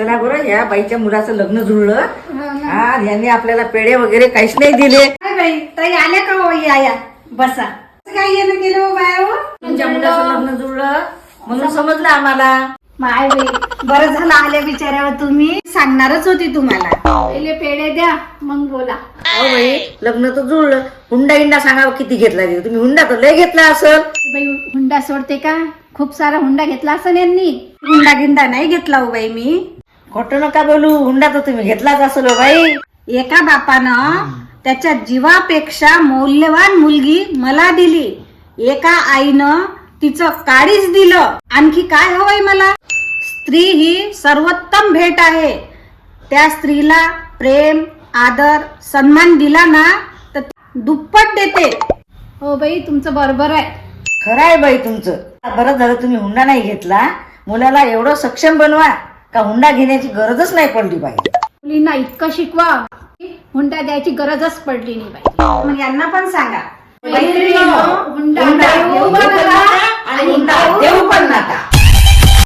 चला बरं या बाईच्या मुलाचं लग्न जुळलं. हा यांनी आपल्याला पेढे वगैरे काहीच नाही दिले. काय बाई ताई आल्या का हो? या या. बसा. काय येणं गेलं हो बाया हो? तुमच्या मुलाचं लग्न जुळलं. म्हणून समजलं. आम्हाला. माय बाई बरं झालं आल्या बिचाऱ्यावर तुम्ही. सांगणारच होती तुम्हाला. पहिले पेढे द्या मग बोला. अहो बाई लग्न तर जुळलं. हुंडा हिंडा सांगा किती घेतला. तुम्ही हुंडा तर लय घेतला असल. बाई हुंडा सोडते का? खूप सारा हुंडा घेतला असं यांनी. हुंडा गिंडा नाही घेतला हो बाई मी. खोटं नका बोलू हुंडा तर तुम्ही घेतलाच असेल हो बाई. एका बापानं त्याच्या जीवापेक्षा मौल्यवान मुलगी मला दिली. एका आईनं तिचं काळीच दिलं. आणखी काय हवंय मला? स्त्री ही सर्वोत्तम भेट आहे. त्या स्त्रीला प्रेम आदर सन्मान दिला ना तर दुप्पट देते. हो बाई तुमचं बरोबर आहे. खरं आहे बाई तुमचं. बरं झालं तुम्ही हुंडा नाही घेतला. मुलाला एवढं सक्षम बनवा. का हुंडा घेण्याची गरजच नाही पडली पाहिजे मुलींना इतकं शिकवा हुंडा द्यायची गरजच पडली नाही पाहिजे मग यांना पण सांगा. मैत्रिणींनो,